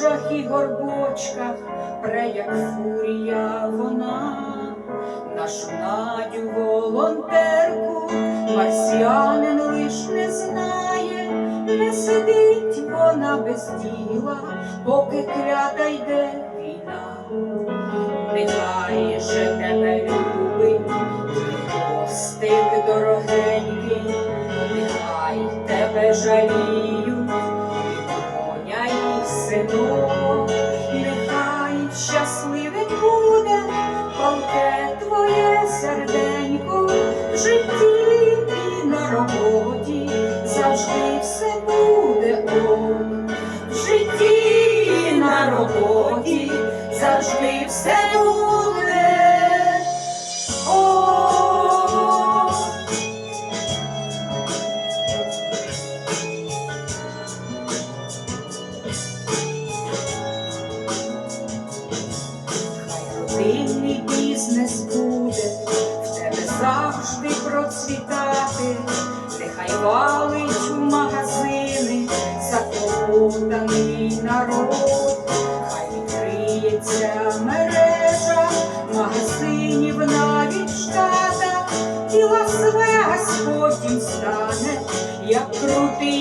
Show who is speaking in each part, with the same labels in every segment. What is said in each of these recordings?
Speaker 1: лужах і горбочках, пре як фурія вона, нашу надю волонтерку, марсіанин лиш не знає, не сидить вона без діла, поки клята йде війна. Нехай же тебе любить хвостик дорогенький, нехай тебе жаліють, завжди все буде ок. В житті і на роботі завжди все буде. ок. Хай родинний бізнес буде в тебе завжди процвітати, нехай ಯಕೃತಿ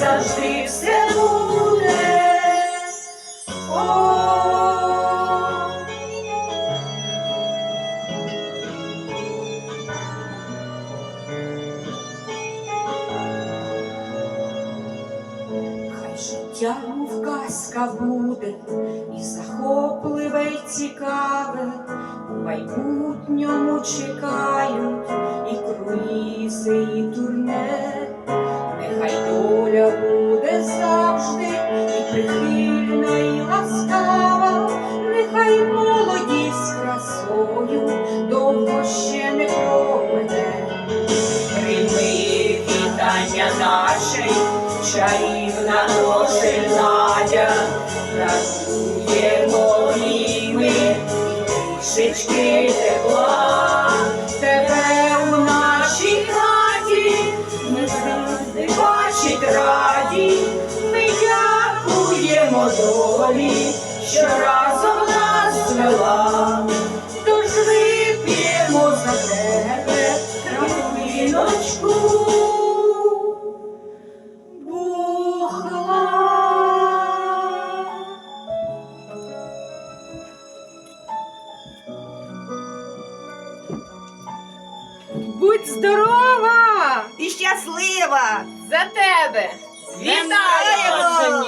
Speaker 1: завжди все буде. ок. Хай життя мов казка буде, і захопливе, й цікаве, у майбутньому чекають і круїзи, і турне, довго ще не проведе. Прийми вітання нашей, чарівна ноші Надя, Радуємо і ми тепла, тебе у нашій хаті, ми завжди бачить раді, ми дякуємо долі, що разом нас звела. Тож вип'ємо
Speaker 2: Будь здорова!
Speaker 3: І щаслива!
Speaker 2: За тебе!
Speaker 3: Вітаємо!